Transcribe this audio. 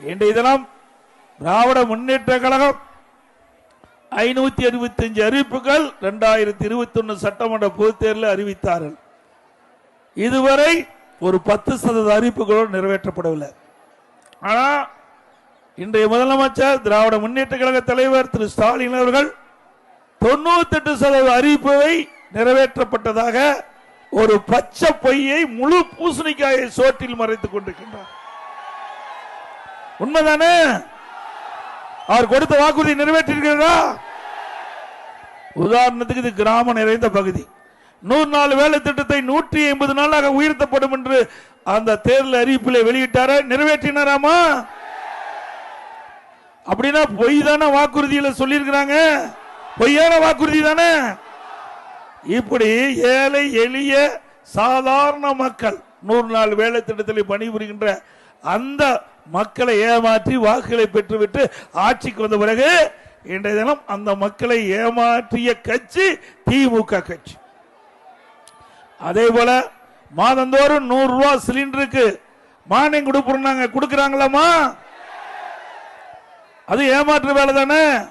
இன்றைய தினம் திராவிட முன்னேற்ற கழகம். ஐநூத்தி அறுபத்தி அஞ்சு அறிவிப்புகள் இரண்டாயிரத்தி இருபத்தி ஒன்னு சட்டமன்ற பொதுத் தேர்தலில் அறிவித்தார்கள். இதுவரை ஒரு பத்து சதவீத அறிவிப்புகளோடு நிறைவேற்றப்படவில்லை. ஆனா இன்றைய முதலமைச்சர் திராவிட முன்னேற்ற கழக தலைவர் திரு. ஸ்டாலின் அவர்கள் தொண்ணூத்தி எட்டு சதவீத அறிவிப்பை நிறைவேற்றப்பட்டதாக ஒரு பச்சை பொய்யை முழு பூசணிக்காயை சோற்றில் மறைத்துக் கொண்டிருக்கின்றார். உண்மைதானே? அவர் கொடுத்த வாக்குறுதி நிறைவேற்றிருக்கிறதா? உதாரணத்துக்கு இது கிராமம் நிறைந்த பகுதி. நூறு நாள் வேலை திட்டத்தை நூற்றி ஐம்பது நாளாக உயர்த்தப்படும் என்று அந்த தேர்தல் அறிவிப்பில் வெளியிட்டார. நிறைவேற்றினாராமா? அப்படின்னா பொய் தானே வாக்குறுதியில சொல்லியிருக்கிறாங்க. பொய்யான வாக்குறுதி தானே? இப்படி ஏழை எளிய சாதாரண மக்கள் நூறு நாள் வேலை திட்டத்தில் பணிபுரிகின்ற அந்த மக்களை ஏமாற்றி வாக்குகளை பெற்றுவிட்டு ஆட்சிக்கு வந்த பிறகு இன்றைய தினம் அந்த மக்களை ஏமாற்றிய கட்சி திமுக கட்சி. அதே போல மாதந்தோறும் நூறு ரூபாய் சிலிண்டருக்கு மானியம் கொடுப்போம் கொடுக்கறாங்களாமா அது ஏமாற்று வேலை தானே?